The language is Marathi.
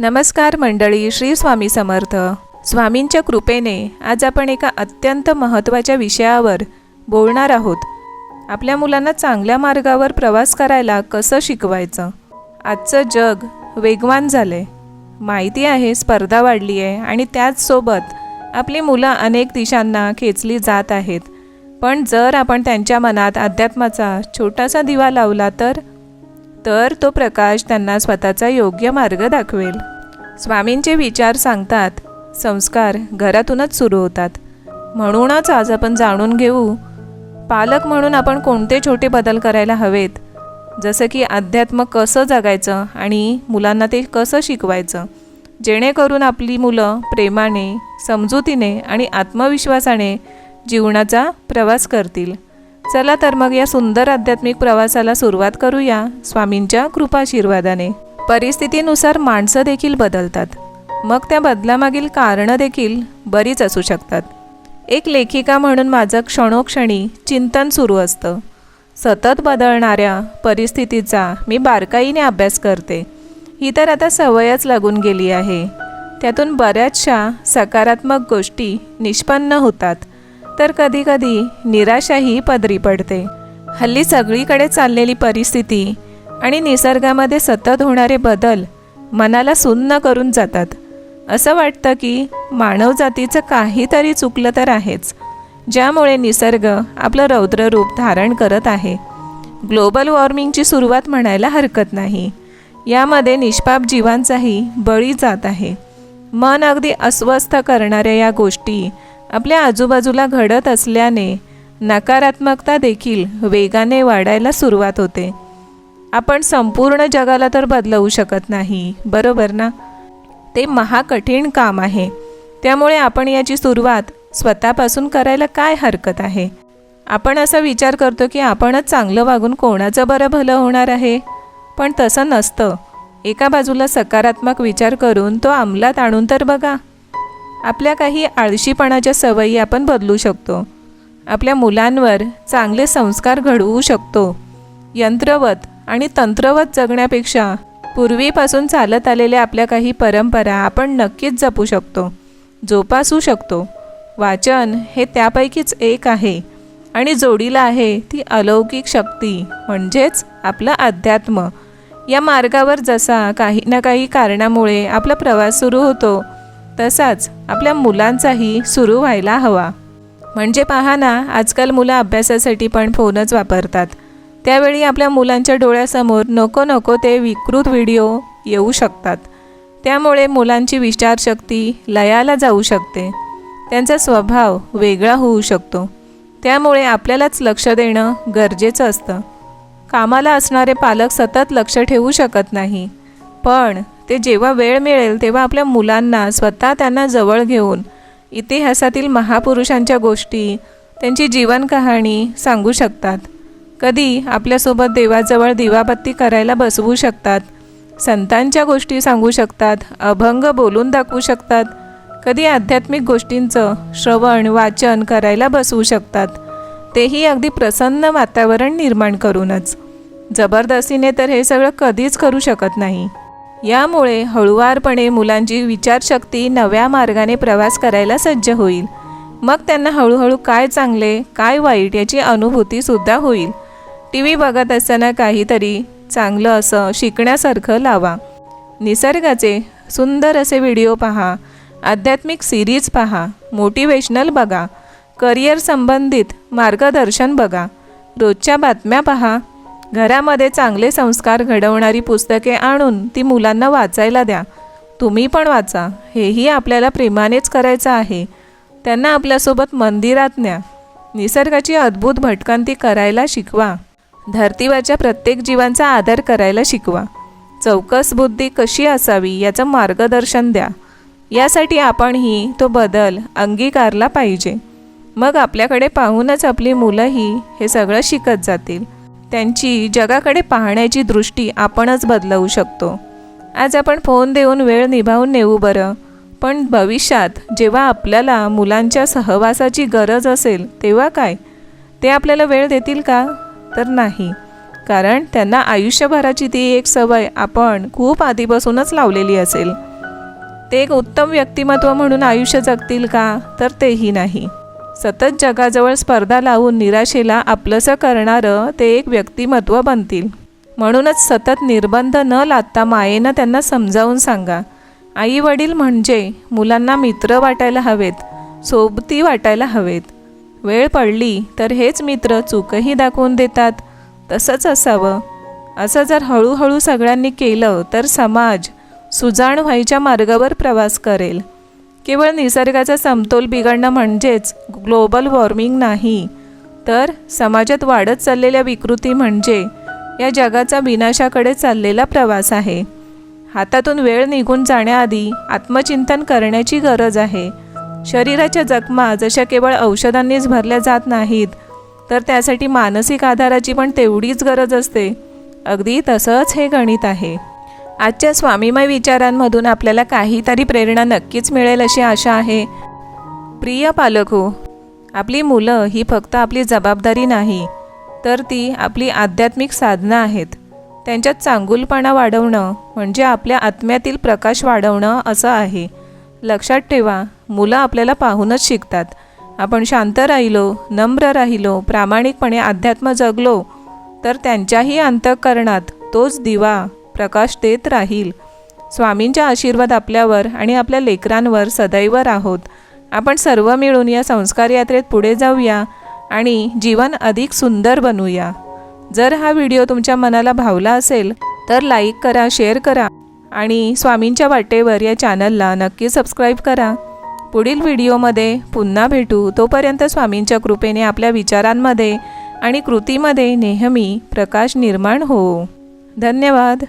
नमस्कार मंडळी श्री स्वामी समर्थ. स्वामींच्या कृपेने आज आपण एका अत्यंत महत्त्वाच्या विषयावर बोलणार आहोत. आपल्या मुलांना चांगल्या मार्गावर प्रवास करायला कसं शिकवायचं? आजचं जग वेगवान झालं आहे माहिती आहे स्पर्धा वाढली आहे आणि त्याचसोबत आपली मुलं अनेक दिशांना खेचली जात आहेत. पण जर आपण त्यांच्या मनात अध्यात्माचा छोटासा दिवा लावला तर? तर तो प्रकाश त्यांना स्वतःचा योग्य मार्ग दाखवेल. स्वामींचे विचार सांगतात संस्कार घरातूनच सुरू होतात. म्हणूनच आज आपण जाणून घेऊ पालक म्हणून आपण कोणते छोटे बदल करायला हवेत? जसं की अध्यात्म कसं जगायचं आणि मुलांना ते कसं शिकवायचं? जेणेकरून आपली मुलं प्रेमाने समजुतीने आणि आत्मविश्वासाने जीवनाचा प्रवास करतील. चला तर मग या सुंदर आध्यात्मिक प्रवासाला सुरुवात करूया स्वामींच्या कृपाशीर्वादाने. परिस्थितीनुसार माणसं देखील बदलतात. मग त्या बदलामागील कारणं देखील बरीच असू शकतात. एक लेखिका म्हणून माझं क्षणोक्षणी चिंतन सुरू असतं. सतत बदलणाऱ्या परिस्थितीचा मी बारकाईने अभ्यास करते. ही तर आता सवयच लागून गेली आहे. त्यातून बऱ्याचशा सकारात्मक गोष्टी निष्पन्न होतात. तर कधीकधी निराशाही पदरी पडते. हल्ली सगळीकडे चाललेली परिस्थिती आणि निसर्गामध्ये सतत होणारे बदल मनाला सुन्न करून जातात. असं वाटतं की मानवजातीचं काहीतरी चुकलं तर आहेच ज्यामुळे निसर्ग आपलं रौद्र रूप धारण करत आहे. ग्लोबल वॉर्मिंगची सुरुवात म्हणायला हरकत नाही. यामध्ये निष्पाप जीवांचाही बळी जात आहे. मन अगदी अस्वस्थ करणाऱ्या या गोष्टी आपल्या आजूबाजूला घडत असल्याने नकारात्मकता देखील वेगाने वाढायला सुरुवात होते. आपण संपूर्ण जगाला तर बदलवू शकत नाही बरोबर ना? ते महाकठीण काम आहे. त्यामुळे आपण याची सुरुवात स्वतःपासून करायला काय हरकत आहे? आपण असा विचार करतो की आपणच चांगलं वागून कोणाचं बरं भलं होणार आहे? पण तसं नसतं. एका बाजूला सकारात्मक विचार करून तो अंमलात आणून तर बघा. आपल्या काही आळशीपणाच्या सवयी आपण बदलू शकतो. आपल्या मुलांवर चांगले संस्कार घडवू शकतो. यंत्रवत आणि तंत्रवत जगण्यापेक्षा पूर्वीपासून चालत आलेल्या आपल्या काही परंपरा आपण नक्कीच जपू शकतो जोपासू शकतो. वाचन हे त्यापैकीच एक आहे आणि जोडीला आहे ती अलौकिक शक्ती म्हणजेच आपलं अध्यात्म. या मार्गावर जसा काही ना काही कारणामुळे आपला प्रवास सुरू होतो तसाच आपल्या मुलांचाही सुरू व्हायला हवा. म्हणजे पहा ना आजकाल मुलं अभ्यासासाठी पण फोनच वापरतात. त्यावेळी आपल्या मुलांच्या डोळ्यासमोर नको नको ते विकृत व्हिडिओ येऊ शकतात. त्यामुळे मुलांची विचारशक्ती लयाला जाऊ शकते. त्यांचा स्वभाव वेगळा होऊ शकतो. त्यामुळे आपल्यालाच लक्ष देणं गरजेचं असतं. कामाला असणारे पालक सतत लक्ष ठेवू शकत नाही. पण ते जेव्हा वेळ मिळेल तेव्हा आपल्या मुलांना स्वतः त्यांना जवळ घेऊन इतिहासातील महापुरुषांच्या गोष्टी त्यांची जीवन कहाणी सांगू शकतात. कधी आपल्यासोबत देवाजवळ दिवाबत्ती करायला बसवू शकतात संतांच्या गोष्टी सांगू शकतात अभंग बोलून दाखवू शकतात कधी आध्यात्मिक गोष्टींचं श्रवण वाचन करायला बसवू शकतात. तेही अगदी प्रसन्न वातावरण निर्माण करूनच. जबरदस्तीने तर हे सगळं कधीच करू शकत नाही. यामुळे हळुवारपणे मुलांची विचारशक्ती नव्या मार्गाने प्रवास करायला सज्ज होईल. मग त्यांना हळूहळू काय चांगले काय वाईट याची अनुभूतीसुद्धा होईल. टी व्ही बघत असताना काहीतरी चांगलं असं शिकण्यासारखं लावा. निसर्गाचे सुंदर असे व्हिडिओ पहा. आध्यात्मिक सिरीज पहा. मोटिवेशनल बघा. करिअर संबंधित मार्गदर्शन बघा. रोजच्या बातम्या पहा. घरामध्ये चांगले संस्कार घडवणारी पुस्तके आणून ती मुलांना वाचायला द्या. तुम्ही पण वाचा. हेही आपल्याला प्रेमानेच करायचं आहे. त्यांना आपल्यासोबत मंदिरात न्या. निसर्गाची अद्भुत भटकंती करायला शिकवा. धर्तीवरच्या प्रत्येक जीवांचा आदर करायला शिकवा. चौकस बुद्धी कशी असावी याचं मार्गदर्शन द्या. यासाठी आपणही तो बदल अंगीकारला पाहिजे. मग आपल्याकडे पाहूनच आपली मुलंही हे सगळं शिकत जातील. त्यांची जगाकडे पाहण्याची दृष्टी आपणच बदलवू शकतो. आज आपण फोन देऊन वेळ निभावून नेऊ बरं पण भविष्यात जेव्हा आपल्याला मुलांच्या सहवासाची गरज असेल तेव्हा काय? ते आपल्याला वेळ देतील का? तर नाही. कारण त्यांना आयुष्यभराची ती एक सवय आपण खूप आधीपासूनच लावलेली असेल. ते एक उत्तम व्यक्तिमत्व म्हणून आयुष्य जगतील का? तर तेही नाही. सतत जगाजवळ स्पर्धा लावून निराशेला आपलंसं करणारं ते एक व्यक्तिमत्व बनतील. म्हणूनच सतत निर्बंध न लादता मायेनं त्यांना समजावून सांगा. आई वडील म्हणजे मुलांना मित्र वाटायला हवेत सोबती वाटायला हवेत. वेळ पडली तर हेच मित्र चूकही दाखवून देतात. तसंच असावं. असं जर हळूहळू सगळ्यांनी केलं तर समाज सुजाण व्हायच्या मार्गावर प्रवास करेल. केवळ निसर्गाचा समतोल बिघडणं म्हणजेच ग्लोबल वॉर्मिंग नाही तर समाजात वाढत चाललेल्या विकृती म्हणजे या जगाचा विनाशाकडे चाललेला प्रवास आहे. हातातून वेळ निघून जाण्याआधी आत्मचिंतन करण्याची गरज आहे. शरीराच्या जखमा जशा केवळ औषधांनीच भरल्या जात नाहीत तर त्यासाठी मानसिक आधाराची पण तेवढीच गरज असते. अगदी तसंच हे गणित आहे. आजच्या स्वामीमय विचारांमधून आपल्याला काहीतरी प्रेरणा नक्कीच मिळेल अशी आशा आहे. प्रिय पालक हो आपली मुलं ही फक्त आपली जबाबदारी नाही तर ती आपली आध्यात्मिक साधनं आहेत. त्यांच्यात चांगुलपणा वाढवणं म्हणजे आपल्या आत्म्यातील प्रकाश वाढवणं असं आहे. लक्षात ठेवा मुलं आपल्याला पाहूनच शिकतात. आपण शांत राहिलो नम्र राहिलो प्रामाणिकपणे अध्यात्म जगलो तर त्यांच्याही अंतःकरणात तोच दिवा प्रकाश देत राहील. स्वामींच्या आशीर्वाद आपल्यावर आणि आपल्या लेकरांवर सदैव राहोत. आपण सर्व मिळून या संस्कार यात्रेत पुढे जाऊया आणि जीवन अधिक सुंदर बनवूया जर हा व्हिडिओ तुमच्या मनाला भावला असेल तर लाईक करा शेअर करा आणि स्वामींच्या वाटेवर या चॅनलला नक्की सबस्क्राईब करा. पुढील व्हिडिओमध्ये पुन्हा भेटू. तोपर्यंत स्वामींच्या कृपेने आपल्या विचारांमध्ये आणि कृतीमध्ये नेहमी प्रकाश निर्माण हो. धन्यवाद.